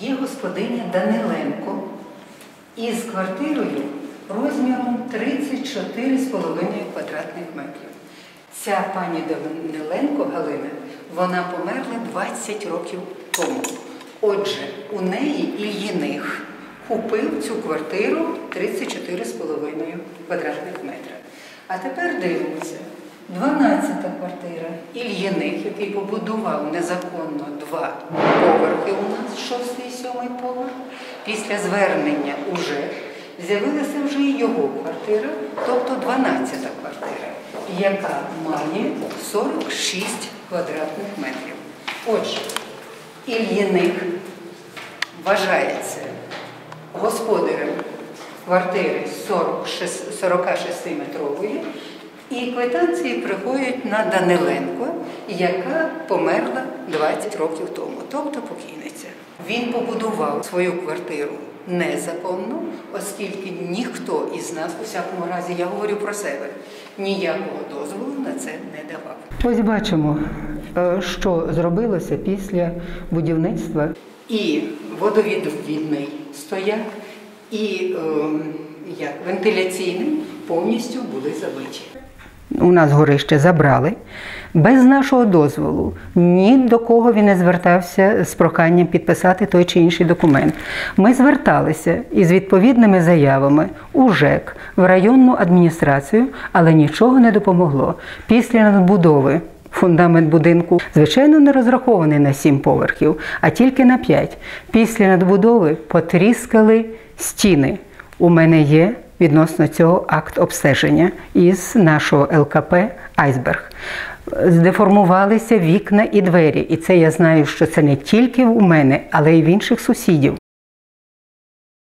Є господиня Даниленко із квартирою розміром 34,5 квадратних метрів. Ця пані Даниленко Галина, вона померла 20 років тому. Отже, у неї Ільїних купив цю квартиру 34,5 квадратних метра. А тепер дивимося. 12-та квартира Ільїних, який побудував незаконно два поверхи у нас, і. Після звернення уже з'явилася вже і його квартира, тобто 12-та квартира, яка має 46 квадратних метрів. Отже, Ільїних вважається господарем квартири 46-метрової, і квитанції приходять на Даниленко, яка померла 20 років тому, тобто покійниця. Він побудував свою квартиру незаконно, оскільки ніхто із нас, у всякому разі, я говорю про себе, ніякого дозволу на це не давав. Ось бачимо, е, що зробилося після будівництва. І водовідвідний стояк, і ем, як, вентиляційний повністю були забиті. У нас горище забрали без нашого дозволу. Ні до кого він не звертався з проханням підписати той чи інший документ. Ми зверталися із відповідними заявами у ЖЕК, в районну адміністрацію, але нічого не допомогло. Після надбудови Фундамент будинку, звичайно, не розрахований на сім поверхів, а тільки на п'ять. Після надбудови потріскали стіни. У мене є відносно цього акт обстеження із нашого ЛКП Айсберг. Здеформувалися вікна і двері. І це я знаю, що це не тільки у мене, але й в інших сусідів.